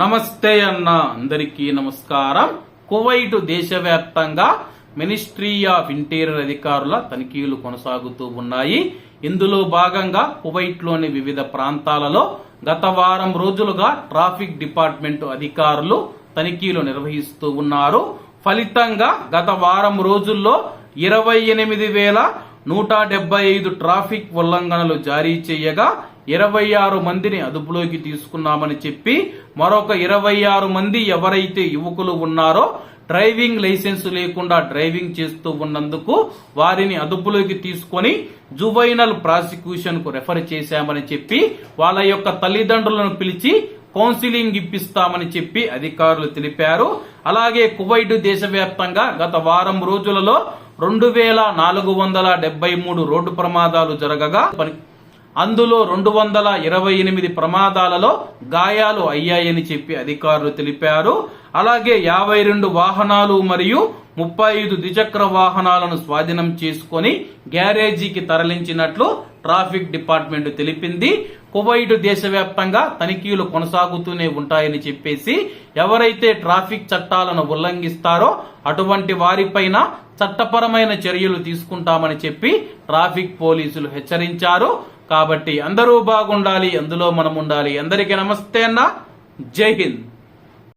నమస్తే అన్న అందరికీ నమస్కారం. కువైట్ దేశవ్యాప్తంగా మినిస్ట్రీ ఆఫ్ ఇంటీరియర్ అధికారుల తనిఖీలు కొనసాగుతూ ఉన్నాయి. ఇందులో భాగంగా కువైట్లోని వివిధ ప్రాంతాలలో గత వారం రోజులుగా ట్రాఫిక్ డిపార్ట్మెంట్ అధికారులు తనిఖీలు నిర్వహిస్తూ ఉన్నారు. ఫలితంగా గత వారం రోజుల్లో ఇరవై ఎనిమిది వేల నూట డెబ్బై ఐదు ట్రాఫిక్ ఉల్లంఘనలు జారీ చేయగా ఇరవై ఆరు మందిని అదుపులోకి తీసుకున్నామని చెప్పి మరొక ఇరవై ఆరు మంది ఎవరైతే యువకులు ఉన్నారో డ్రైవింగ్ లైసెన్స్ లేకుండా డ్రైవింగ్ చేస్తూ ఉన్నందుకు వారిని అదుపులోకి తీసుకొని జువైనల్ ప్రాసిక్యూషన్కు రెఫర్ చేశామని చెప్పి వాళ్ళ యొక్క తల్లిదండ్రులను పిలిచి కౌన్సిలింగ్ ఇప్పిస్తామని చెప్పి అధికారులు తెలిపారు. అలాగే కువైట్ దేశవ్యాప్తంగా గత వారం రోజులలో రెండు వేల నాలుగు వందల డెబ్బై మూడు రోడ్డు ప్రమాదాలు జరగగా అందులో రెండు వందల ఇరవై ఎనిమిది ప్రమాదాలలో గాయాలు అయ్యాయని చెప్పి అధికారులు తెలిపారు. అలాగే యాభై రెండు వాహనాలు మరియు ముప్పై ఐదు ద్విచక్ర వాహనాలను స్వాధీనం చేసుకొని గ్యారేజీకి తరలించినట్లు ట్రాఫిక్ డిపార్ట్మెంట్ తెలిపింది. కువైట్ దేశవ్యాప్తంగా తనిఖీలు కొనసాగుతూనే ఉంటాయని చెప్పేసి ఎవరైతే ట్రాఫిక్ చట్టాలను ఉల్లంఘిస్తారో అటువంటి వారిపైన చట్టపరమైన చర్యలు తీసుకుంటామని చెప్పి ట్రాఫిక్ పోలీసులు హెచ్చరించారు. కాబట్టి అందరూ బాగుండాలి అందులో మనం ఉండాలి అందరికీ నమస్తే అన్న. జై హింద్.